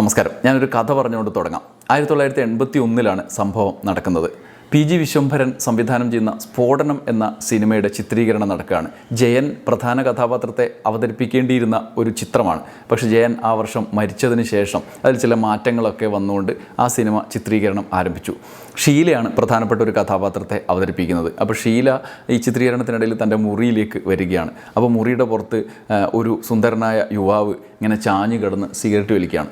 നമസ്കാരം. ഞാനൊരു കഥ പറഞ്ഞുകൊണ്ട് തുടങ്ങാം. ആയിരത്തി തൊള്ളായിരത്തി എൺപത്തി ഒന്നിലാണ് സംഭവം നടക്കുന്നത്. പി. ജി. വിശ്വംഭരൻ സംവിധാനം ചെയ്യുന്ന സ്ഫോടനം എന്ന സിനിമയുടെ ചിത്രീകരണം നടക്കുകയാണ്. ജയൻ പ്രധാന കഥാപാത്രത്തെ അവതരിപ്പിക്കേണ്ടിയിരുന്ന ഒരു ചിത്രമാണ്. പക്ഷെ ജയൻ ആ വർഷം മരിച്ചതിന് ശേഷം അതിൽ ചില മാറ്റങ്ങളൊക്കെ വന്നുകൊണ്ട് ആ സിനിമ ചിത്രീകരണം ആരംഭിച്ചു. ഷീലയാണ് പ്രധാനപ്പെട്ട ഒരു കഥാപാത്രത്തെ അവതരിപ്പിക്കുന്നത്. അപ്പോൾ ഷീല ഈ ചിത്രീകരണത്തിനിടയിൽ തന്റെ മുറിയിലേക്ക് വരികയാണ്. അപ്പോൾ മുറിയുടെ പുറത്ത് ഒരു സുന്ദരനായ യുവാവ് ഇങ്ങനെ ചാഞ്ഞു കിടന്ന് സിഗരറ്റ് വലിക്കുകയാണ്.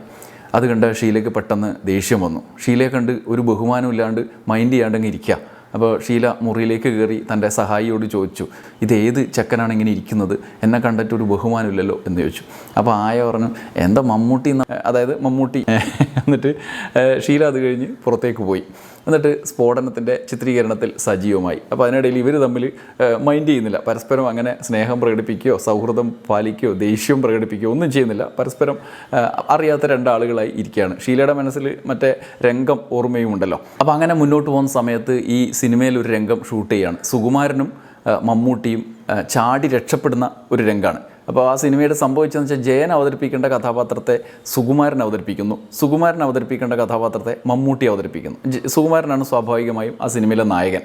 അത് കണ്ട ഷീലയ്ക്ക് പെട്ടെന്ന് ദേഷ്യം വന്നു. ഷീലയെ കണ്ട് ഒരു ബഹുമാനം ഇല്ലാണ്ട് മൈൻഡ് ചെയ്യാണ്ടങ്ങ് ഇരിക്കുക അപ്പോൾ ഷീല മുറിയിലേക്ക് കയറി തന്റെ സഹായിയോട് ചോദിച്ചു ഇത് ഏത് ചെക്കനാണ് ഇങ്ങനെ ഇരിക്കുന്നത്? എന്നെ കണ്ടിട്ട് ഒരു ബഹുമാനമില്ലല്ലോ എന്ന് ചോദിച്ചു. അപ്പോൾ ആയ പറഞ്ഞു എന്താ മമ്മൂട്ടി അതായത് മമ്മൂട്ടി. എന്നിട്ട് ഷീല അത് കഴിഞ്ഞ് പുറത്തേക്ക് പോയി. എന്നിട്ട് സ്ഫോടനത്തിന്റെ ചിത്രീകരണത്തിൽ സജീവമായി. അപ്പോൾ അതിനിടയിൽ ഇവർ തമ്മിൽ മൈൻഡ് ചെയ്യുന്നില്ല. പരസ്പരം അങ്ങനെ സ്നേഹം പ്രകടിപ്പിക്കുകയോ സൗഹൃദം പാലിക്കുകയോ ദേഷ്യം പ്രകടിപ്പിക്കുകയോ ഒന്നും ചെയ്യുന്നില്ല. പരസ്പരം അറിയാത്ത രണ്ടാളുകളായി ഇരിക്കുകയാണ്. ഷീലയുടെ മനസ്സിൽ മറ്റേ രംഗം ഓർമ്മയും ഉണ്ടല്ലോ. അപ്പോൾ അങ്ങനെ മുന്നോട്ട് പോകുന്ന സമയത്ത് ഈ സിനിമയിൽ ഒരു രംഗം ഷൂട്ട് ചെയ്യുകയാണ് സുകുമാരനും മമ്മൂട്ടിയും ചാടി രക്ഷപ്പെടുന്ന ഒരു രംഗമാണ്. അപ്പോൾ ആ സിനിമയുടെ സംഭവിച്ചതെന്ന് വെച്ചാൽ ജയൻ അവതരിപ്പിക്കേണ്ട കഥാപാത്രത്തെ സുകുമാരൻ അവതരിപ്പിക്കുന്നു. സുകുമാരൻ അവതരിപ്പിക്കേണ്ട കഥാപാത്രത്തെ മമ്മൂട്ടി അവതരിപ്പിക്കുന്നു. സുകുമാരനാണ് സ്വാഭാവികമായും ആ സിനിമയിലെ നായകൻ.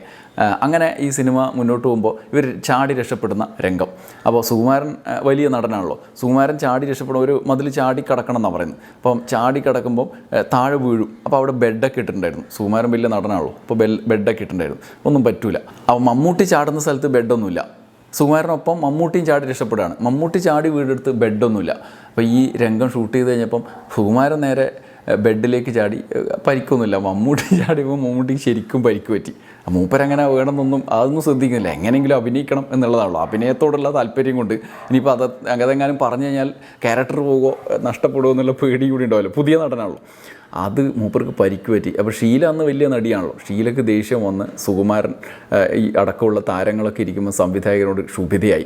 അങ്ങനെ ഈ സിനിമ മുന്നോട്ട് പോകുമ്പോൾ ഇവർ ചാടി രക്ഷപ്പെടുന്ന രംഗം. അപ്പോൾ സുകുമാരൻ വലിയ നടനാണല്ലോ. സുകുമാരൻ ചാടി രക്ഷപ്പെടും ഒരു മതിൽ ചാടി കടക്കണം എന്നാണ് പറയുന്നത്. അപ്പം ചാടി കിടക്കുമ്പം താഴെ വീഴും. അപ്പോൾ അവിടെ ബെഡൊക്കെ ഇട്ടിട്ടുണ്ടായിരുന്നു. സുകുമാരൻ വലിയ നടനാണല്ലോ. അപ്പോൾ ബെൽ ബെഡൊക്കെ ഇട്ടിട്ടുണ്ടായിരുന്നു. ഒന്നും പറ്റൂല. അപ്പോൾ മമ്മൂട്ടി ചാടുന്ന സ്ഥലത്ത് ബെഡൊന്നുമില്ല. സുകുമാരനൊപ്പം മമ്മൂട്ടിയും ചാടി രക്ഷപ്പെടുകയാണ്. മമ്മൂട്ടി ചാടി വീടെടുത്ത് ബെഡൊന്നുമില്ല. അപ്പോൾ ഈ രംഗം ഷൂട്ട് ചെയ്ത് കഴിഞ്ഞപ്പം സുകുമാരൻ നേരെ ബെഡിലേക്ക് ചാടി പരിക്കൊന്നുമില്ല. മമ്മൂട്ടി ചാടിയപ്പോൾ മമ്മൂട്ടിക്ക് ശരിക്കും പരിക്ക് പറ്റി. മൂപ്പരങ്ങനെ വേണമെന്നൊന്നും അതൊന്നും ശ്രദ്ധിക്കുന്നില്ല. എങ്ങനെയെങ്കിലും അഭിനയിക്കണം എന്നുള്ളതാണല്ലോ. അഭിനയത്തോടുള്ള താല്പര്യം കൊണ്ട് ഇനിയിപ്പോൾ അത് അതെങ്ങാനും പറഞ്ഞു കഴിഞ്ഞാൽ ക്യാരക്ടർ പോകുമോ നഷ്ടപ്പെടുമോ എന്നുള്ള പേടി കൂടി ഉണ്ടാവില്ല. പുതിയ നടനാണല്ലോ. അത് മൂപ്പർക്ക് പരിക്ക് പറ്റി. അപ്പോൾ ഷീല അന്ന് വലിയ നടിയാണല്ലോ. ഷീലക്ക് ദേഷ്യം വന്ന് സുകുമാരൻ ഈ അടക്കമുള്ള താരങ്ങളൊക്കെ ഇരിക്കുമ്പോൾ സംവിധായകനോട് ക്ഷുഭിതയായി.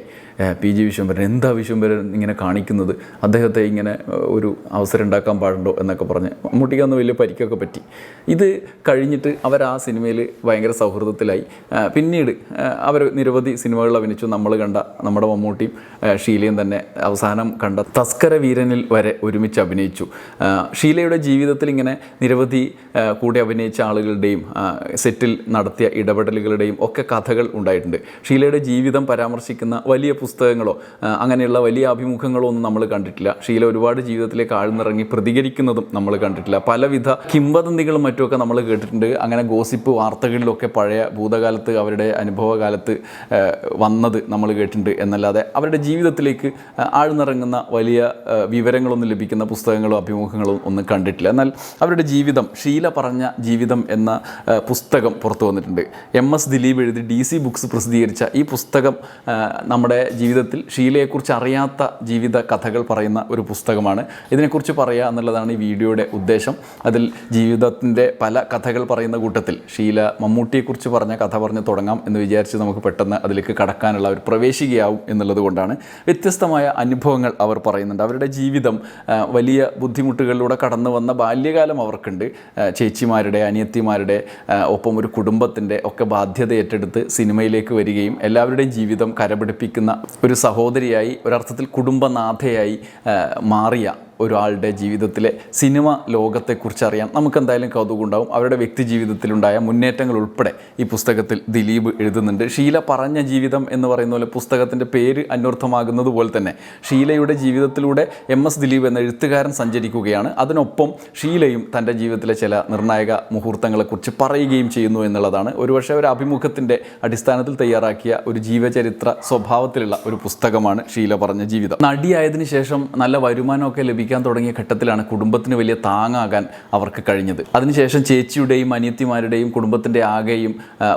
പി ജി വിശ്വംഭരൻ എന്താ വിശ്വംഭരൻ ഇങ്ങനെ കാണിക്കുന്നത്? അദ്ദേഹത്തെ ഇങ്ങനെ ഒരു അവസരം ഉണ്ടാക്കാൻ പാടുണ്ടോ? എന്നൊക്കെ പറഞ്ഞ്. മമ്മൂട്ടിക്ക് അന്ന് വലിയ പരിക്കൊക്കെ പറ്റി. ഇത് കഴിഞ്ഞിട്ട് അവർ ആ സിനിമയിൽ ഭയങ്കര സൗഹൃദത്തിലായി. പിന്നീട് അവർ നിരവധി സിനിമകളിൽ അഭിനയിച്ചു. നമ്മൾ കണ്ട നമ്മുടെ മമ്മൂട്ടിയും ഷീലയും തന്നെ അവസാനം കണ്ട തസ്കര വീരനിൽ വരെ ഒരുമിച്ച് അഭിനയിച്ചു. ഷീലയുടെ ജീവിതത്തിൽ ഇങ്ങനെ നിരവധി കൂടെ അഭിനയിച്ച ആളുകളുടെയും സെറ്റിൽ നടത്തിയ ഇടപെടലുകളുടെയും ഒക്കെ കഥകൾ ഉണ്ടായിട്ടുണ്ട്. ഷീലയുടെ ജീവിതം പരാമർശിക്കുന്ന വലിയ പുസ്തകങ്ങളോ അങ്ങനെയുള്ള വലിയ അഭിമുഖങ്ങളോ ഒന്നും നമ്മൾ കണ്ടിട്ടില്ല. ഷീല ഒരുപാട് ജീവിതത്തിലേക്ക് ആഴ്ന്നിറങ്ങി പ്രതികരിക്കുന്നതും നമ്മൾ കണ്ടിട്ടില്ല. പലവിധ കിംവദന്തികളും മറ്റുമൊക്കെ നമ്മൾ കേട്ടിട്ടുണ്ട്. അങ്ങനെ ഗോസിപ്പ് വാർത്തകളിലൊക്കെ പഴയ ഭൂതകാലത്ത് അവരുടെ അനുഭവകാലത്ത് വന്നത് നമ്മൾ കേട്ടിട്ടുണ്ട്. എന്നല്ലാതെ അവരുടെ ജീവിതത്തിലേക്ക് ആഴ്ന്നിറങ്ങുന്ന വലിയ വിവരങ്ങളൊന്നും ലഭിക്കുന്ന പുസ്തകങ്ങളോ അഭിമുഖങ്ങളോ ഒന്നും കണ്ടിട്ടില്ല. എന്നാൽ അവരുടെ ജീവിതം ഷീല പറഞ്ഞ ജീവിതം എന്ന പുസ്തകം പുറത്തു വന്നിട്ടുണ്ട്. എം എസ് ദിലീപ് എഴുതി ഡി സി ബുക്സ് പ്രസിദ്ധീകരിച്ച ഈ പുസ്തകം നമ്മുടെ ജീവിതത്തിൽ ഷീലയെക്കുറിച്ച് അറിയാത്ത ജീവിത കഥകൾ പറയുന്ന ഒരു പുസ്തകമാണ്. ഇതിനെക്കുറിച്ച് പറയുക എന്നുള്ളതാണ് ഈ വീഡിയോയുടെ ഉദ്ദേശം. അതിൽ ജീവിതത്തിന്റെ പല കഥകൾ പറയുന്ന കൂട്ടത്തിൽ ഷീല മമ്മൂട്ടിയെക്കുറിച്ച് പറഞ്ഞ കഥ പറഞ്ഞ് തുടങ്ങാം എന്ന് വിചാരിച്ച് നമുക്ക് പെട്ടെന്ന് അതിലേക്ക് കടക്കാനുള്ള ഒരു പ്രവേശികയാവും എന്നുള്ളത് കൊണ്ടാണ് വ്യത്യസ്തമായ അനുഭവങ്ങൾ അവർ പറയുന്നുണ്ട്. അവരുടെ ജീവിതം വലിയ ബുദ്ധിമുട്ടുകളിലൂടെ കടന്നു വന്ന ബാല്യകാലം അവർക്കുണ്ട്. ചേച്ചിമാരുടെ അനിയത്തിമാരുടെ ഒപ്പം ഒരു കുടുംബത്തിന്റെ ഒക്കെ ബാധ്യത ഏറ്റെടുത്ത് സിനിമയിലേക്ക് വരികയും എല്ലാവരുടെയും ജീവിതം കരപിടിപ്പിക്കുന്ന ഒരു സഹോദരിയായി ഒരർത്ഥത്തിൽ കുടുംബനാഥയായി മാറിയ ഒരാളുടെ ജീവിതത്തിലെ സിനിമ ലോകത്തെക്കുറിച്ച് അറിയാം. നമുക്ക് എന്തായാലും കൗതുകം ഉണ്ടാവും അവരുടെ വ്യക്തി ജീവിതത്തിലുണ്ടായ മുന്നേറ്റങ്ങൾ ഉൾപ്പെടെ ഈ പുസ്തകത്തിൽ ദിലീപ് എഴുതുന്നുണ്ട്. ഷീല പറഞ്ഞ ജീവിതം എന്ന് പറയുന്ന പോലെ പുസ്തകത്തിന്റെ പേര് അന്വർത്ഥമാകുന്നത് പോലെ തന്നെ ഷീലയുടെ ജീവിതത്തിലൂടെ എം എസ് ദിലീപ് എന്ന എഴുത്തുകാരൻ സഞ്ചരിക്കുകയാണ്. അതിനൊപ്പം ഷീലയും തന്റെ ജീവിതത്തിലെ ചില നിർണായക മുഹൂർത്തങ്ങളെക്കുറിച്ച് പറയുകയും ചെയ്യുന്നു എന്നുള്ളതാണ്. ഒരുപക്ഷെ ഒരു അഭിമുഖത്തിന്റെ അടിസ്ഥാനത്തിൽ തയ്യാറാക്കിയ ഒരു ജീവചരിത്ര സ്വഭാവത്തിലുള്ള ഒരു പുസ്തകമാണ് ഷീല പറഞ്ഞ ജീവിതം. നടിയായതിനു ശേഷം നല്ല വരുമാനമൊക്കെ ലഭിക്കാൻ തുടങ്ങിയ ഘട്ടത്തിലാണ് കുടുംബത്തിന് വലിയ താങ്ങാകാൻ അവർക്ക് കഴിഞ്ഞത്. അതിനുശേഷം ചേച്ചിയുടെയും അനിയത്തിമാരുടെയും കുടുംബത്തിന്റെ ആകെയും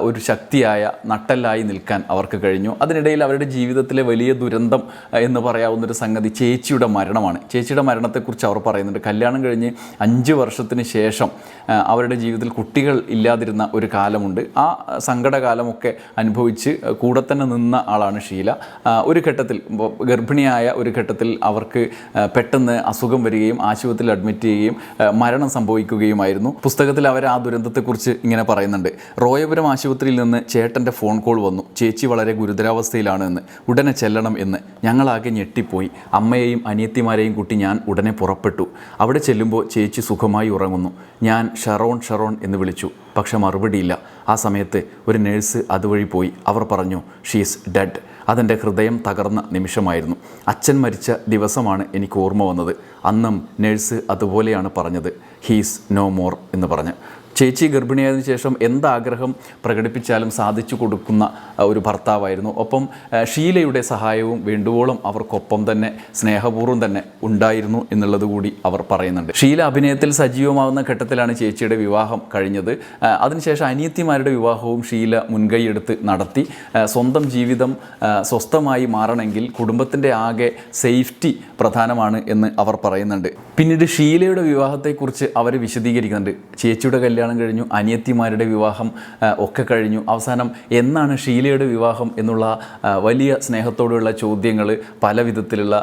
ഒരു ശക്തിയായ നട്ടല്ലായി നിൽക്കാൻ അവർക്ക് കഴിഞ്ഞു. അതിനിടയിൽ അവരുടെ ജീവിതത്തിലെ വലിയ ദുരന്തം എന്ന് പറയാവുന്ന ഒരു സംഗതി ചേച്ചിയുടെ മരണമാണ്. ചേച്ചിയുടെ മരണത്തെക്കുറിച്ച് അവർ പറയുന്നുണ്ട്. കല്യാണം കഴിഞ്ഞ് അഞ്ച് വർഷത്തിന് ശേഷം അവരുടെ ജീവിതത്തിൽ കുട്ടികൾ ഇല്ലാതിരുന്ന ഒരു കാലമുണ്ട്. ആ സങ്കടകാലമൊക്കെ അനുഭവിച്ച് കൂടെ തന്നെ നിന്ന ആളാണ് ഷീല. ഒരു ഘട്ടത്തിൽ ഗർഭിണിയായ ഒരു ഘട്ടത്തിൽ അവർക്ക് പെട്ടെന്ന് അസുഖം വരികയും ആശുപത്രിയിൽ അഡ്മിറ്റ് ചെയ്യുകയും മരണം സംഭവിക്കുകയുമായിരുന്നു. പുസ്തകത്തിൽ അവർ ആ ദുരന്തത്തെക്കുറിച്ച് ഇങ്ങനെ പറയുന്നുണ്ട്. റോയപുരം ആശുപത്രിയിൽ നിന്ന് ചേട്ടന്റെ ഫോൺ കോൾ വന്നു. ചേച്ചി വളരെ ഗുരുതരാവസ്ഥയിലാണ് എന്ന് ഉടനെ ചെല്ലണം എന്ന്. ഞങ്ങളാകെ ഞെട്ടിപ്പോയി. അമ്മയെയും അനിയത്തിമാരെയും കൂട്ടി ഞാൻ ഉടനെ പുറപ്പെട്ടു. അവിടെ ചെല്ലുമ്പോൾ ചേച്ചി സുഖമായി ഉറങ്ങുന്നു. ഞാൻ ഷറോൺ ഷറോൺ എന്ന് വിളിച്ചു. പക്ഷെ മറുപടിയില്ല. ആ സമയത്ത് ഒരു നേഴ്സ് അതുവഴി പോയി. അവർ പറഞ്ഞു ഷീസ് ഡെഡ് അതെന്റെ ഹൃദയം തകർന്ന നിമിഷമായിരുന്നു. അച്ഛൻ മരിച്ച ദിവസമാണ് എനിക്ക് ഓർമ്മ വന്നത്. അന്നും നേഴ്സ് അതുപോലെയാണ് പറഞ്ഞത്. ഹീസ് നോ മോർ എന്ന് പറഞ്ഞ്. ചേച്ചി ഗർഭിണിയായതിനു ശേഷം എന്താഗ്രഹം പ്രകടിപ്പിച്ചാലും സാധിച്ചു കൊടുക്കുന്ന ഒരു ഭർത്താവായിരുന്നു. ഒപ്പം ഷീലയുടെ സഹായവും വേണ്ടുവോളം അവർക്കൊപ്പം തന്നെ സ്നേഹപൂർവം തന്നെ ഉണ്ടായിരുന്നു എന്നുള്ളത് കൂടി അവർ പറയുന്നുണ്ട്. ഷീല അഭിനയത്തിൽ സജീവമാവുന്ന ഘട്ടത്തിലാണ് ചേച്ചിയുടെ വിവാഹം കഴിഞ്ഞത്. അതിനുശേഷം അനിയത്തിമാരുടെ വിവാഹവും ഷീല മുൻകൈയെടുത്ത് നടത്തി. സ്വന്തം ജീവിതം സ്വസ്ഥമായി മാറണമെങ്കിൽ കുടുംബത്തിന്റെ ആകെ സേഫ്റ്റി പ്രധാനമാണ് എന്ന് അവർ പറയുന്നുണ്ട്. പിന്നീട് ഷീലയുടെ വിവാഹത്തെക്കുറിച്ച് അവർ വിശദീകരിക്കുന്നുണ്ട്. ചേച്ചിയുടെ കല്യാണം കഴിഞ്ഞു അനിയത്തിമാരുടെ വിവാഹം ഒക്കെ കഴിഞ്ഞു. അവസാനം എന്നാണ് ഷീലയുടെ വിവാഹം എന്നുള്ള വലിയ സ്നേഹത്തോടുള്ള ചോദ്യങ്ങൾ പല വിധത്തിലുള്ള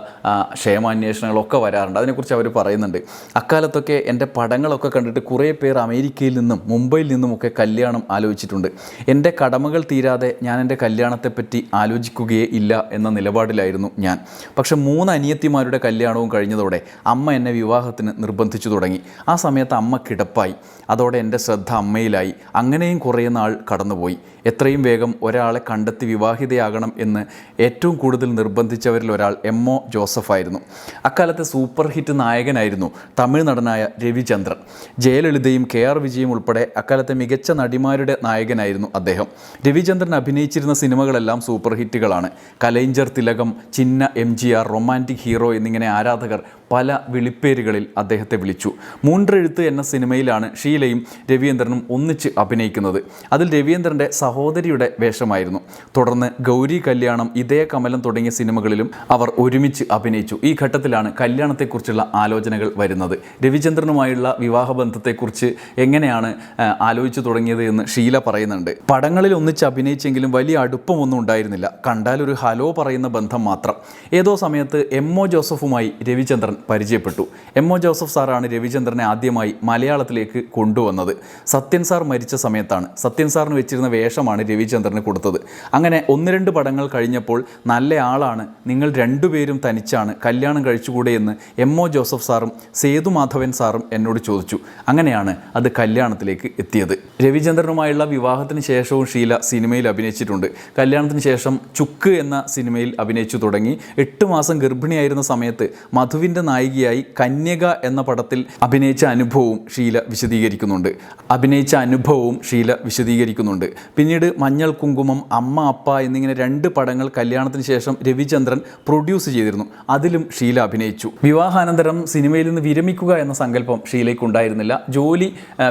ക്ഷേമാന്വേഷണങ്ങളൊക്കെ വരാറുണ്ട്. അതിനെക്കുറിച്ച് അവർ പറയുന്നുണ്ട്. അക്കാലത്തൊക്കെ എന്റെ പടങ്ങളൊക്കെ കണ്ടിട്ട് കുറേ പേർ അമേരിക്കയിൽ നിന്നും മുംബൈയിൽ നിന്നുമൊക്കെ കല്യാണം ആലോചിച്ചിട്ടുണ്ട്. എന്റെ കടമകൾ തീരാതെ ഞാൻ എന്റെ കല്യാണത്തെപ്പറ്റി ആലോചിക്കുകയേ ഇല്ല എന്ന നിലപാടിലായിരുന്നു ഞാൻ. പക്ഷെ മൂന്ന് അനിയത്തിമാരുടെ കല്യാണവും കഴിഞ്ഞതോടെ അമ്മ എന്നെ വിവാഹത്തിന് നിർബന്ധിച്ചു തുടങ്ങി. ആ സമയത്ത് അമ്മ കിടപ്പായി. അതോടെ എന്റെ ശ്രദ്ധ അമ്മയിലായി. അങ്ങനെയും കുറേ നാൾ കടന്നുപോയി. എത്രയും വേഗം ഒരാളെ കണ്ടെത്തി വിവാഹിതയാകണം എന്ന് ഏറ്റവും കൂടുതൽ നിർബന്ധിച്ചവരിൽ ഒരാൾ എം ഒ ജോസഫായിരുന്നു അക്കാലത്തെ സൂപ്പർ ഹിറ്റ് നായകനായിരുന്നു തമിഴ് നടനായ രവിചന്ദ്രൻ. ജയലളിതയും കെ ആർ വിജയും ഉൾപ്പെടെ അക്കാലത്തെ മികച്ച നടിമാരുടെ നായകനായിരുന്നു അദ്ദേഹം. രവിചന്ദ്രൻ അഭിനയിച്ചിരുന്ന സിനിമകളെല്ലാം സൂപ്പർ ഹിറ്റുകളാണ്. കലൈഞ്ചർ തിലകം ചിന്ന M G R romantic hero എന്നിങ്ങനെ ആരാധകർ പല വിളിപ്പേരുകളിൽ അദ്ദേഹത്തെ വിളിച്ചു. മൂണ്ടെഴുത്ത് എന്ന സിനിമയിലാണ് ഷീലയും രവീന്ദ്രനും ഒന്നിച്ച് അഭിനയിക്കുന്നത്. അതിൽ രവീന്ദ്രന്റെ സഹോദരിയുടെ വേഷമായിരുന്നു. തുടർന്ന് ഗൗരി കല്യാണം ഇതേ കമലം തുടങ്ങിയ സിനിമകളിലും അവർ ഒരുമിച്ച് അഭിനയിച്ചു. ഈ ഘട്ടത്തിലാണ് കല്യാണത്തെക്കുറിച്ചുള്ള ആലോചനകൾ വരുന്നത്. രവിചന്ദ്രനുമായുള്ള വിവാഹബന്ധത്തെക്കുറിച്ച് എങ്ങനെയാണ് ആലോചിച്ചു തുടങ്ങിയത് എന്ന് ഷീല പറയുന്നുണ്ട്. പടങ്ങളിൽ ഒന്നിച്ച് അഭിനയിച്ചെങ്കിലും വലിയ അടുപ്പമൊന്നും ഉണ്ടായിരുന്നില്ല. കണ്ടാൽ ഒരു ഹലോ പറയുന്ന ബന്ധം മാത്രം. ഏതോ സമയത്ത് എം ഒ ജോസഫുമായി രവിചന്ദ്രൻ പരിചയപ്പെട്ടു. എം ഒ ജോസഫ് സാറാണ് രവിചന്ദ്രനെ ആദ്യമായി മലയാളത്തിലേക്ക് കൊണ്ടുവന്നത്. സത്യൻ സാർ മരിച്ച സമയത്താണ്. സത്യൻ സാറിന് വെച്ചിരുന്ന വേഷമാണ് രവിചന്ദ്രന് കൊടുത്തത്. അങ്ങനെ ഒന്ന് രണ്ട് പടങ്ങൾ കഴിഞ്ഞപ്പോൾ നല്ല ആളാണ് നിങ്ങൾ രണ്ടുപേരും തനിച്ചാണ് കല്യാണം കഴിച്ചുകൂടെ എന്ന് എം ഒ ജോസഫ് സാറും സേതു മാധവൻ സാറും എന്നോട് ചോദിച്ചു. അങ്ങനെയാണ് അത് കല്യാണത്തിലേക്ക് എത്തിയത്. രവിചന്ദ്രനുമായുള്ള വിവാഹത്തിന് ശേഷവും ഷീല സിനിമയിൽ അഭിനയിച്ചിട്ടുണ്ട്. കല്യാണത്തിന് ശേഷം ചുക്ക് എന്ന സിനിമയിൽ അഭിനയിച്ചു തുടങ്ങി. എട്ട് മാസം ഗർഭിണിയായിരുന്ന സമയത്ത് മധുവിന്റെ നായികയായി കന്യക എന്ന പടത്തിൽ അഭിനയിച്ച അനുഭവവും ഷീല വിശദീകരിക്കുന്നുണ്ട്. അഭിനയിച്ച അനുഭവവും ഷീല വിശദീകരിക്കുന്നുണ്ട്. പിന്നീട് മഞ്ഞൾ കുങ്കുമം അമ്മ അപ്പ എന്നിങ്ങനെ രണ്ട് പടങ്ങൾ കല്യാണത്തിന് ശേഷം രവിചന്ദ്രൻ പ്രൊഡ്യൂസ് ചെയ്തിരുന്നു. അതിലും ഷീല അഭിനയിച്ചു. വിവാഹാനന്തരം സിനിമയിൽ നിന്ന് വിരമിക്കുക എന്ന സങ്കല്പം ഷീലയ്ക്കുണ്ടായിരുന്നില്ല. ജോലി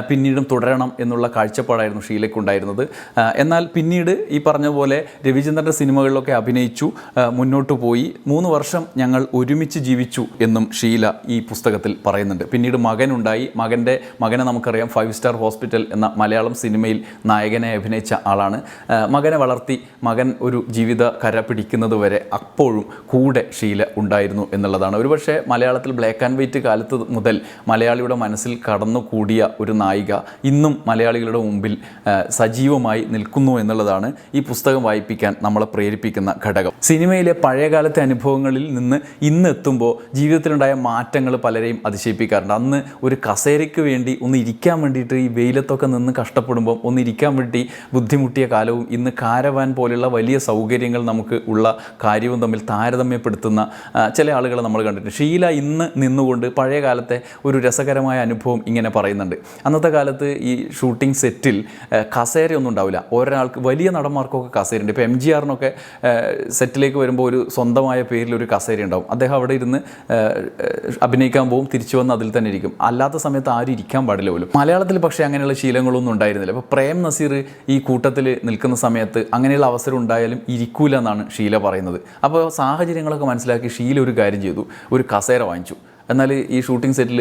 പിന്നീടും തുടരണം എന്നുള്ള കാഴ്ചപ്പാടായിരുന്നു ഷീലയ്ക്കുണ്ടായിരുന്നത്. എന്നാൽ പിന്നീട് ഈ പറഞ്ഞ പോലെ രവിചന്ദ്രന്റെ സിനിമകളിലൊക്കെ അഭിനയിച്ചു മുന്നോട്ട് പോയി. മൂന്ന് വർഷം ഞങ്ങൾ ഒരുമിച്ച് ജീവിച്ചു എന്നും ഷീല ഈ പുസ്തകത്തിൽ പറയുന്നുണ്ട്. പിന്നീട് മകനുണ്ടായി. മകന്റെ മകനെ നമുക്കറിയാം. ഫൈവ് സ്റ്റാർ ഹോസ്പിറ്റൽ എന്ന മലയാളം സിനിമയിൽ നായകനെ അഭിനയിച്ച ആളാണ്. മകനെ വളർത്തി മകൻ ഒരു ജീവിത കര പിടിക്കുന്നത് വരെ അപ്പോഴും കൂടെ ഷീല ഉണ്ടായിരുന്നു എന്നുള്ളതാണ്. ഒരുപക്ഷെ മലയാളത്തിൽ ബ്ലാക്ക് ആൻഡ് വൈറ്റ് കാലത്ത് മുതൽ മലയാളിയുടെ മനസ്സിൽ കടന്നുകൂടിയ ഒരു നായിക ഇന്നും മലയാളികളുടെ മുമ്പിൽ സജീവമായി നിൽക്കുന്നു എന്നുള്ളതാണ് ഈ പുസ്തകം വായിപ്പിക്കാൻ നമ്മളെ പ്രേരിപ്പിക്കുന്ന ഘടകം. സിനിമയിലെ പഴയകാലത്തെ അനുഭവങ്ങളിൽ നിന്ന് ഇന്ന് എത്തുമ്പോൾ ജീവിതത്തിലുണ്ടായ മാറ്റങ്ങൾ പലരെയും അതിശയിപ്പിക്കാറുണ്ട്. അന്ന് ഒരു കസേരയ്ക്ക് വേണ്ടി ഒന്ന് ഇരിക്കാൻ വേണ്ടിയിട്ട് ഈ വെയിലത്തൊക്കെ നിന്ന് കഷ്ടപ്പെടുമ്പോൾ ഒന്ന് ഇരിക്കാൻ വേണ്ടി ബുദ്ധിമുട്ടിയ കാലവും ഇന്ന് കാരവാൻ പോലെയുള്ള വലിയ സൗകര്യങ്ങൾ നമുക്ക് ഉള്ള കാര്യവും തമ്മിൽ താരതമ്യപ്പെടുത്തുന്ന ചില ആളുകളെ നമ്മൾ കണ്ടിട്ടുണ്ട്. ഷീല ഇന്ന് നിന്നുകൊണ്ട് പഴയ കാലത്തെ ഒരു രസകരമായ അനുഭവം ഇങ്ങനെ പറയുന്നുണ്ട്. അന്നത്തെ കാലത്ത് ഈ ഷൂട്ടിംഗ് സെറ്റിൽ കസേരയൊന്നും ഉണ്ടാവില്ല. ഒരാൾക്ക് വലിയ നടന്മാർക്കൊക്കെ കസേരയുണ്ട്. ഇപ്പോൾ എം ജി ആറിനൊക്കെ സെറ്റിലേക്ക് വരുമ്പോൾ ഒരു സ്വന്തമായ പേരിൽ ഒരു കസേര ഉണ്ടാവും അദ്ദേഹം അവിടെ ഇരുന്ന് അഭിനയിക്കാൻ പോകും തിരിച്ചു വന്ന് അതിൽ തന്നെ ഇരിക്കും. അല്ലാത്ത സമയത്ത് ആരും ഇരിക്കാൻ പാടില്ല പോലും. മലയാളത്തിൽ പക്ഷേ അങ്ങനെയുള്ള ശീലങ്ങളൊന്നും ഉണ്ടായിരുന്നില്ല. അപ്പോൾ പ്രേം നസീർ ഈ കൂട്ടത്തിൽ നിൽക്കുന്ന സമയത്ത് അങ്ങനെയുള്ള അവസരം ഉണ്ടായാലും ഇരിക്കൂല എന്നാണ് ഷീല പറയുന്നത്. അപ്പോൾ സാഹചര്യങ്ങളൊക്കെ മനസ്സിലാക്കി ഷീല ഒരു കാര്യം ചെയ്തു. ഒരു കസേര വാങ്ങിച്ചു. എന്നാൽ ഈ ഷൂട്ടിംഗ് സെറ്റിൽ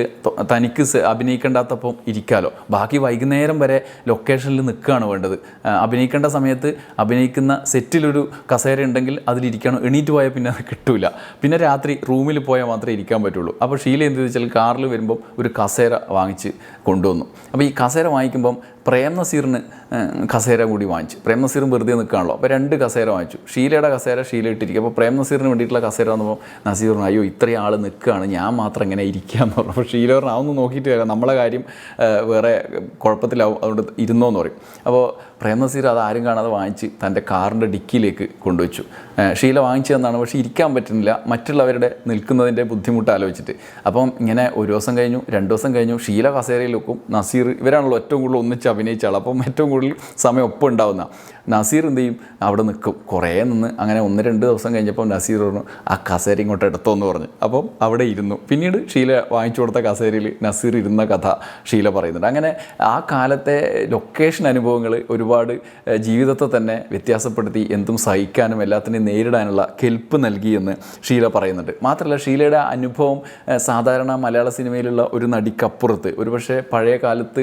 തനിക്ക് അഭിനയിക്കേണ്ടാത്തപ്പം ഇരിക്കാമല്ലോ ബാക്കി വൈകുന്നേരം വരെ ലൊക്കേഷനിൽ നിൽക്കുകയാണ് വേണ്ടത്. അഭിനയിക്കേണ്ട സമയത്ത് അഭിനയിക്കുന്ന സെറ്റിലൊരു കസേര ഉണ്ടെങ്കിൽ അതിലിരിക്കണം എണീറ്റ് പോയാൽ പിന്നെ അത് കിട്ടൂല. പിന്നെ രാത്രി റൂമിൽ പോയാൽ മാത്രമേ ഇരിക്കാൻ പറ്റുള്ളൂ. അപ്പോൾ ഷീല എന്ത് വെച്ചാൽ കാറിൽ വരുമ്പം ഒരു കസേര വാങ്ങിച്ച് കൊണ്ടുവന്നു. അപ്പോൾ ഈ കസേര വാങ്ങിക്കുമ്പം പ്രേം നസീറിന് കസേര കൂടി വാങ്ങിച്ചു. പ്രേം നസീറും വെറുതെ നിൽക്കുകയാണല്ലോ അപ്പോൾ രണ്ട് കസേര വാങ്ങിച്ചു. ഷീലയുടെ കസേര ഷീല ഇട്ടിരിക്കുക. അപ്പോൾ പ്രേം നസീറിന് വേണ്ടിയിട്ടുള്ള കസേര വന്നപ്പോൾ നസീർ പറഞ്ഞു അയ്യോ ഇത്രയും ആൾ നിൽക്കുകയാണ്. ഞാൻ മാത്രം ഇങ്ങനെ ഇരിക്കാന്ന് പറഞ്ഞു. അപ്പോൾ ഷീല പറഞ്ഞു അതൊന്ന് നോക്കിയിട്ട് വരാം. നമ്മളെ കാര്യം വേറെ കുഴപ്പത്തിലാവും. അതുകൊണ്ട് ഇരുന്നോന്ന് പറയും. അപ്പോൾ പ്രേം നസീർ അത് ആരും കാണാതെ വാങ്ങിച്ച് തന്റെ കാറിന്റെ ഡിക്കിയിലേക്ക് കൊണ്ടുവച്ചു. ഷീല വാങ്ങിച്ചു തന്നാണ്. പക്ഷേ ഇരിക്കാൻ പറ്റുന്നില്ല. മറ്റുള്ളവരുടെ നിൽക്കുന്നതിന്റെ ബുദ്ധിമുട്ട് ആലോചിച്ചിട്ട്. അപ്പം ഇങ്ങനെ ഒരു ദിവസം കഴിഞ്ഞു രണ്ട് ദിവസം കഴിഞ്ഞു ഷീല കസേരയിൽ വെക്കും. നസീർ ഇവരാണല്ലോ ഏറ്റവും കൂടുതൽ ഒന്നിച്ച് അഭിനയിച്ച ആൾ അപ്പം ഏറ്റവും കൂടുതൽ സമയം ഒപ്പം ഉണ്ടാവുന്ന. നസീർ എന്ത് ചെയ്യും? അവിടെ നിൽക്കും. കുറേ നിന്ന് അങ്ങനെ ഒന്ന് രണ്ട് ദിവസം കഴിഞ്ഞപ്പോൾ നസീർ പറഞ്ഞു ആ കസേര ഇങ്ങോട്ട് എടുത്തോ എന്ന് പറഞ്ഞു. അപ്പം അവിടെ ഇരുന്നു. പിന്നീട് ഷീല വാങ്ങിച്ചു കൊടുത്ത കസേരയിൽ നസീർ ഇരുന്ന കഥ ഷീല പറയുന്നുണ്ട്. അങ്ങനെ ആ കാലത്തെ ലൊക്കേഷൻ അനുഭവങ്ങൾ ഒരുപാട് ജീവിതത്തെ തന്നെ വ്യത്യാസപ്പെടുത്തി എന്തും സഹിക്കാനും എല്ലാത്തിനെയും നേരിടാനുള്ള കെൽപ്പ് നൽകി എന്ന് ഷീല പറയുന്നുണ്ട്. മാത്രമല്ല ഷീലയുടെ അനുഭവം സാധാരണ മലയാള സിനിമയിലുള്ള ഒരു നടിക്കപ്പുറത്ത് ഒരുപക്ഷെ പഴയ കാലത്ത്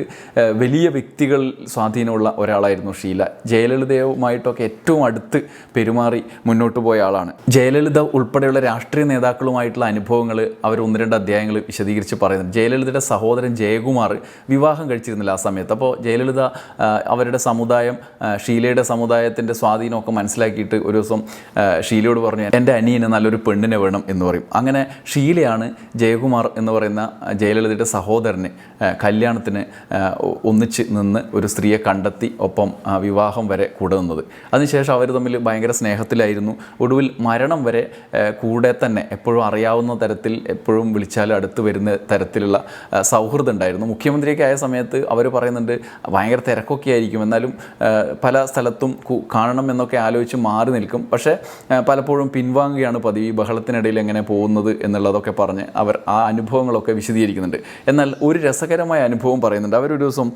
വലിയ വ്യക്തികൾ സ്വാധീനമുള്ള ഒരാളായിരുന്നു ഷീല. ജയലളിതയുമായിട്ടൊക്കെ ഏറ്റവും അടുത്ത് പെരുമാറി മുന്നോട്ട് പോയ ആളാണ്. ജയലളിത ഉൾപ്പെടെയുള്ള രാഷ്ട്രീയ നേതാക്കളുമായിട്ടുള്ള അനുഭവങ്ങൾ അവർ ഒന്ന് രണ്ട് അധ്യായങ്ങൾ വിശദീകരിച്ച് പറയുന്നുണ്ട്. ജയലളിതയുടെ സഹോദരൻ ജയകുമാർ വിവാഹം കഴിച്ചിരുന്നില്ല ആ സമയത്ത്. അപ്പോൾ ജയലളിത അവരുടെ സമുദായം ആ, ഷീലയുടെ സമുദായത്തിന്റെ സ്വാധീനമൊക്കെ മനസ്സിലാക്കിയിട്ട് ഒരു ദിവസം ഷീലയോട് പറഞ്ഞു എന്റെ അനിയന് നല്ലൊരു പെണ്ണിനെ വേണം എന്ന് പറയും. അങ്ങനെ ഷീലയാണ് ജയകുമാർ എന്ന് പറയുന്ന ജയലളിതയുടെ സഹോദരന് കല്യാണത്തിന് ഒന്നിച്ച് നിന്ന് ഒരു സ്ത്രീയെ കണ്ടെത്തി ഒപ്പം വിവാഹം വരെ കൂടെ നിന്നത്. അതിനുശേഷം അവർ തമ്മിൽ ഭയങ്കര സ്നേഹത്തിലായിരുന്നു. ഒടുവിൽ മരണം വരെ കൂടെ തന്നെ എപ്പോഴും അറിയാവുന്ന തരത്തിൽ എപ്പോഴും വിളിച്ചാൽ അടുത്ത് വരുന്ന തരത്തിലുള്ള സൗഹൃദം ഉണ്ടായിരുന്നു. മുഖ്യമന്ത്രിയൊക്കെ ആയ സമയത്ത് അവർ പറയുന്നുണ്ട് ഭയങ്കര തിരക്കൊക്കെ ആയിരിക്കും. എന്നാലും പല സ്ഥലത്തും കാണണം എന്നൊക്കെ ആലോചിച്ച് മാറി നിൽക്കും. പക്ഷേ പലപ്പോഴും പിൻവാങ്ങുകയാണ് പതിവ്. ബഹളത്തിനിടയിൽ എങ്ങനെ പോകുന്നത് എന്നുള്ളതൊക്കെ പറഞ്ഞ് അവർ ആ അനുഭവങ്ങളൊക്കെ വിശദീകരിക്കുന്നുണ്ട്. എന്നാൽ ഒരു രസകരമായ അനുഭവം പറയുന്നുണ്ട്. അവരൊരു ദിവസം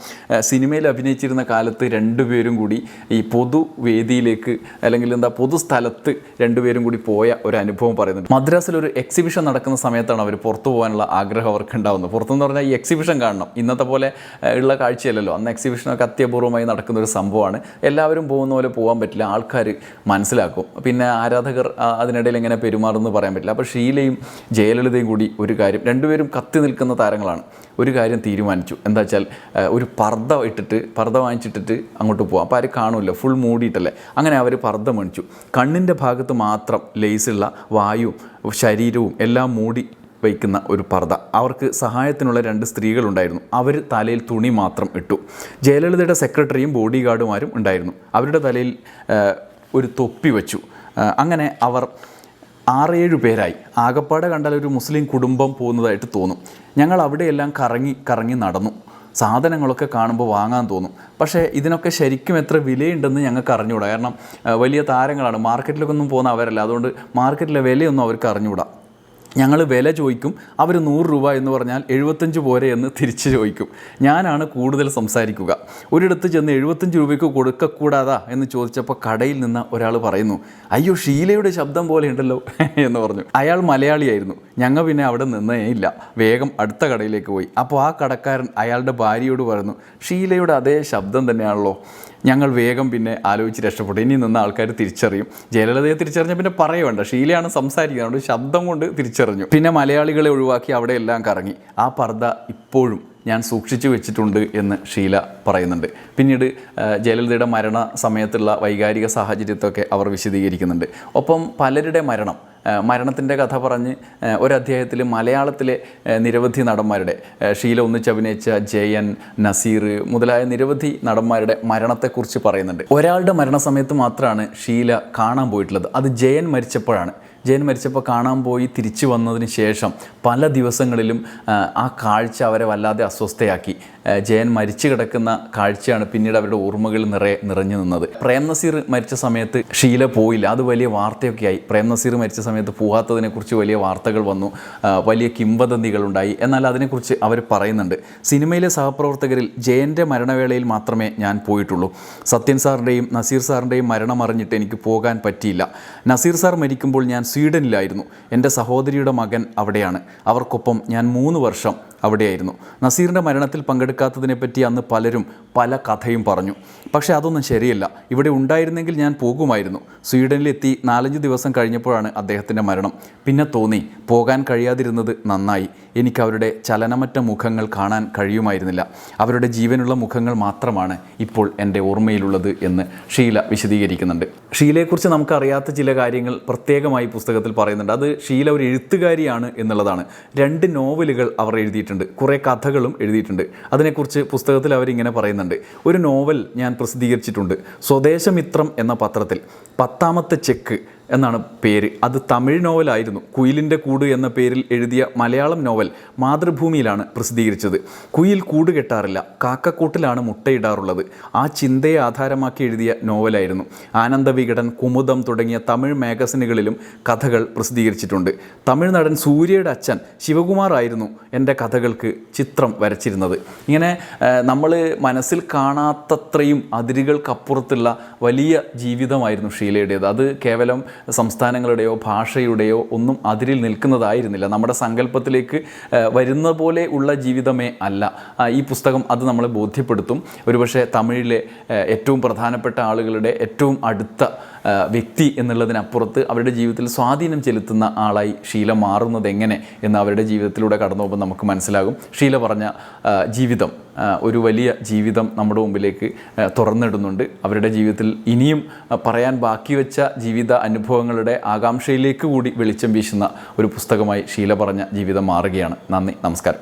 സിനിമയിൽ അഭിനയിച്ചിരുന്ന കാലത്ത് രണ്ടുപേരും കൂടി ഈ പൊതുവേദിയിലേക്ക് അല്ലെങ്കിൽ എന്താ പൊതുസ്ഥലത്ത് രണ്ടുപേരും കൂടി പോയ ഒരു അനുഭവം പറയുന്നുണ്ട്. മദ്രാസിൽ ഒരു എക്സിബിഷൻ നടക്കുന്ന സമയത്താണ് അവർ പുറത്തു പോകാനുള്ള ആഗ്രഹം അവർക്ക് ഉണ്ടാകുന്നത് പുറത്തെന്ന് പറഞ്ഞാൽ ഈ എക്സിബിഷൻ കാണണം. ഇന്നത്തെ പോലെ ഉള്ള കാഴ്ചയല്ലല്ലോ. അന്ന് എക്സിബിഷനൊക്കെ അത്യപൂർവമായി നടക്കുന്ന ഒരു സംഭവമാണ്. എല്ലാവരും പോകുന്ന പോലെ പോകാൻ പറ്റില്ല. ആൾക്കാർ മനസ്സിലാക്കും. പിന്നെ ആരാധകർ അതിനിടയിൽ എങ്ങനെ പെരുമാറുമെന്ന് പറയാൻ പറ്റില്ല. അപ്പോൾ ഷീലയും ജയലളിതയും കൂടി ഒരു കാര്യം രണ്ടുപേരും കത്തി നിൽക്കുന്ന താരങ്ങളാണ്. ഒരു കാര്യം തീരുമാനിച്ചു. എന്താ വെച്ചാൽ ഒരു പർദ്ദ ഇട്ടിട്ട് പർദ്ദ വാങ്ങിച്ചിട്ടിട്ട് അങ്ങോട്ട് പോകാം അപ്പോൾ ആരും കാണുമല്ലോ ഫുൾ മൂടിയിട്ടല്ലേ. അങ്ങനെ അവർ പർദ്ദ മേടിച്ചു. കണ്ണിന്റെ ഭാഗത്ത് മാത്രം ലേസുള്ള വായുവും ശരീരവും എല്ലാം മൂടി വയ്ക്കുന്ന ഒരു പർദ്ദ. അവർക്ക് സഹായത്തിനുള്ള രണ്ട് സ്ത്രീകളുണ്ടായിരുന്നു. അവർ തലയിൽ തുണി മാത്രം ഇട്ടു. ജയലളിതയുടെ സെക്രട്ടറിയും ബോഡി ഗാർഡുമാരും ഉണ്ടായിരുന്നു. അവരുടെ തലയിൽ ഒരു തൊപ്പി വെച്ചു. അങ്ങനെ അവർ ആറേഴ് പേരായി. ആകപ്പാടെ കണ്ടാൽ ഒരു മുസ്ലിം കുടുംബം പോകുന്നതായിട്ട് തോന്നും. ഞങ്ങൾ അവിടെയെല്ലാം കറങ്ങി കറങ്ങി നടന്നു. സാധനങ്ങളൊക്കെ കാണുമ്പോൾ വാങ്ങാൻ തോന്നും. പക്ഷേ ഇതിനൊക്കെ ശരിക്കും എത്ര വിലയുണ്ടെന്ന് ഞങ്ങൾക്ക് അറിഞ്ഞുകൂടാ കാരണം വലിയ താരങ്ങളാണ്. മാർക്കറ്റിലൊക്കെ ഒന്നും പോകുന്ന അവരല്ല. അതുകൊണ്ട് മാർക്കറ്റിലെ വിലയൊന്നും അവർക്ക് അറിഞ്ഞുകൂടാ ഞങ്ങൾ വില ചോദിക്കും അവർ നൂറ് രൂപ എന്ന് പറഞ്ഞാൽ എഴുപത്തഞ്ച് പോരെ എന്ന് തിരിച്ച് ചോദിക്കും. ഞാനാണ് കൂടുതൽ സംസാരിക്കുക. ഒരിടത്ത് ചെന്ന് എഴുപത്തഞ്ച് രൂപയ്ക്ക് കൊടുക്കക്കൂടാതാ എന്ന് ചോദിച്ചപ്പോൾ കടയിൽ നിന്ന് ഒരാൾ പറയുന്നു അയ്യോ ഷീലയുടെ ശബ്ദം പോലെ ഉണ്ടല്ലോ എന്ന് പറഞ്ഞു. അയാൾ മലയാളിയായിരുന്നു. ഞങ്ങൾ പിന്നെ അവിടെ നിന്നേ ഇല്ല. വേഗം അടുത്ത കടയിലേക്ക് പോയി. അപ്പോൾ ആ കടക്കാരൻ അയാളുടെ ഭാര്യയോട് പറഞ്ഞു ഷീലയുടെ അതേ ശബ്ദം തന്നെയാണല്ലോ. ഞങ്ങൾ വേഗം പിന്നെ ആലോചിച്ച് രക്ഷപ്പെട്ടു. ഇനി നിന്ന് ആൾക്കാർ തിരിച്ചറിയും. ജയലളിതയെ തിരിച്ചറിഞ്ഞ പിന്നെ പറയുവേണ്ട. ഷീലയാണ് സംസാരിക്കുന്നത്. അതുകൊണ്ട് ശബ്ദം കൊണ്ട് തിരിച്ചറിഞ്ഞു. പിന്നെ മലയാളികളെ ഒഴിവാക്കി അവിടെ എല്ലാം കറങ്ങി. ആ പർദ്ദ ഇപ്പോഴും ഞാൻ സൂക്ഷിച്ചു വെച്ചിട്ടുണ്ട് എന്ന് ഷീല പറയുന്നുണ്ട്. പിന്നീട് ജയലളിതയുടെ മരണ സമയത്തുള്ള വൈകാരിക സാഹചര്യത്തൊക്കെ അവർ വിശദീകരിക്കുന്നുണ്ട്. ഒപ്പം പലരുടെ മരണം മരണത്തിന്റെ കഥ പറഞ്ഞ് ഒരധ്യായത്തിൽ മലയാളത്തിലെ നിരവധി നടന്മാരുടെ ഷീല ഒന്നിച്ച് അഭിനയിച്ച ജയൻ നസീർ മുതലായ നിരവധി നടന്മാരുടെ മരണത്തെക്കുറിച്ച് പറയുന്നുണ്ട്. ഒരാളുടെ മരണസമയത്ത് മാത്രമാണ് ഷീല കാണാൻ പോയിട്ടുള്ളത്. അത് ജയൻ മരിച്ചപ്പോഴാണ്. ജയൻ മരിച്ചപ്പോൾ കാണാൻ പോയി തിരിച്ചു വന്നതിന് ശേഷം പല ദിവസങ്ങളിലും ആ, കാഴ്ച അവരെ വല്ലാതെ അസ്വസ്ഥയാക്കി. ജയൻ മരിച്ചു കിടക്കുന്ന കാഴ്ചയാണ് പിന്നീട് അവരുടെ ഓർമ്മകൾ നിറയെ നിറഞ്ഞു നിന്നത്. പ്രേം നസീർ മരിച്ച സമയത്ത് ഷീല പോയില്ല. അത് വലിയ വാർത്തയൊക്കെ ആയി പ്രേം നസീർ മരിച്ച സമയത്ത് പോകാത്തതിനെക്കുറിച്ച് വലിയ വാർത്തകൾ വന്നു. വലിയ കിംവദന്തികളുണ്ടായി. എന്നാൽ അതിനെക്കുറിച്ച് അവർ പറയുന്നുണ്ട്. സിനിമയിലെ സഹപ്രവർത്തകരിൽ ജയന്റെ മരണവേളയിൽ മാത്രമേ ഞാൻ പോയിട്ടുള്ളൂ. സത്യൻ സാറിന്റെയും നസീർ സാറിന്റെയും മരണം അറിഞ്ഞിട്ട് എനിക്ക് പോകാൻ പറ്റിയില്ല. നസീർ സാർ മരിക്കുമ്പോൾ ഞാൻ സ്വീഡനിലായിരുന്നു. എന്റെ സഹോദരിയുടെ മകൻ അവിടെയാണ്. അവർക്കൊപ്പം ഞാൻ മൂന്ന് വർഷം അവിടെയായിരുന്നു. നസീറിന്റെ മരണത്തിൽ പങ്കെടുക്കാത്തതിനെപ്പറ്റി അന്ന് പലരും പല കഥയും പറഞ്ഞു. പക്ഷേ അതൊന്നും ശരിയല്ല. ഇവിടെ ഉണ്ടായിരുന്നെങ്കിൽ ഞാൻ പോകുമായിരുന്നു. സ്വീഡനിലെത്തി നാലഞ്ച് ദിവസം കഴിഞ്ഞപ്പോഴാണ് അദ്ദേഹത്തിന്റെ മരണം. പിന്നെ തോന്നി പോകാൻ കഴിയാതിരുന്നത് നന്നായി. എനിക്ക് അവരുടെ ചലനമറ്റ മുഖങ്ങൾ കാണാൻ കഴിയുമായിരുന്നില്ല. അവരുടെ ജീവനുള്ള മുഖങ്ങൾ മാത്രമാണ് ഇപ്പോൾ എന്റെ ഓർമ്മയിലുള്ളത് എന്ന് ഷീല വിശദീകരിക്കുന്നുണ്ട്. ഷീലയെക്കുറിച്ച് നമുക്കറിയാത്ത ചില കാര്യങ്ങൾ പ്രത്യേകമായി പുസ്തകത്തിൽ പറയുന്നുണ്ട്. അത് ഷീല ഒരു എഴുത്തുകാരിയാണ് എന്നുള്ളതാണ്. രണ്ട് നോവലുകൾ അവർ എഴുതിയിട്ടുണ്ട്. കുറേ കഥകളും എഴുതിയിട്ടുണ്ട്. അതിനെക്കുറിച്ച് പുസ്തകത്തിൽ അവരിങ്ങനെ പറയുന്നുണ്ട്. ഒരു നോവൽ ഞാൻ പ്രസിദ്ധീകരിച്ചിട്ടുണ്ട്. സ്വദേശമിത്രം എന്ന പത്രത്തിൽ പത്താമത്തെ ചെക്ക് എന്നാണ് പേര്. അത് തമിഴ് നോവലായിരുന്നു. കുയിലിന്റെ കൂട് എന്ന പേരിൽ എഴുതിയ മലയാളം നോവൽ മാതൃഭൂമിയിലാണ് പ്രസിദ്ധീകരിച്ചത്. കുയിൽ കൂട് കെട്ടാറില്ല. കാക്കക്കൂട്ടിലാണ് മുട്ടയിടാറുള്ളത്. ആ ചിന്തയെ ആധാരമാക്കി എഴുതിയ നോവലായിരുന്നു. ആനന്ദവികടൻ കുമുദം തുടങ്ങിയ തമിഴ് മാഗസിനുകളിലും കഥകൾ പ്രസിദ്ധീകരിച്ചിട്ടുണ്ട്. തമിഴ് നടൻ സൂര്യയുടെ അച്ഛൻ ശിവകുമാർ ആയിരുന്നു എന്റെ കഥകൾക്ക് ചിത്രം വരച്ചിരുന്നത്. ഇങ്ങനെ നമ്മൾ മനസ്സിൽ കാണാത്തത്രയും അതിരുകൾക്കപ്പുറത്തുള്ള വലിയ ജീവിതമായിരുന്നു ഷീലയുടേത് അത് കേവലം സംസ്ഥാനങ്ങളുടെയോ ഭാഷയുടെയോ ഒന്നും അതിരിൽ നിൽക്കുന്നതായിരുന്നില്ല. നമ്മുടെ സങ്കല്പത്തിലേക്ക് വരുന്ന പോലെ ഉള്ള ജീവിതമേ അല്ല. ഈ പുസ്തകം അത് നമ്മളെ ബോധ്യപ്പെടുത്തും. ഒരുപക്ഷെ തമിഴിലെ ഏറ്റവും പ്രധാനപ്പെട്ട ആളുകളുടെ ഏറ്റവും അടുത്ത വ്യക്തി എന്നുള്ളതിനപ്പുറത്ത് അവരുടെ ജീവിതത്തിൽ സ്വാധീനം ചെലുത്തുന്ന ആളായി ശീല മാറുന്നത് എങ്ങനെ എന്ന് അവരുടെ ജീവിതത്തിലൂടെ കടന്നു പോകുമ്പോൾ നമുക്ക് മനസ്സിലാകും. ഷീല പറഞ്ഞ ജീവിതം ഒരു വലിയ ജീവിതം നമ്മുടെ മുമ്പിലേക്ക് തുറന്നിടുന്നുണ്ട്. അവരുടെ ജീവിതത്തിൽ ഇനിയും പറയാൻ ബാക്കി വെച്ച ജീവിത അനുഭവങ്ങളുടെ ആകാംക്ഷയിലേക്ക് കൂടി വെളിച്ചം വീശുന്ന ഒരു പുസ്തകമായി ഷീല പറഞ്ഞ ജീവിതം മാറുകയാണ്. നന്ദി നമസ്കാരം.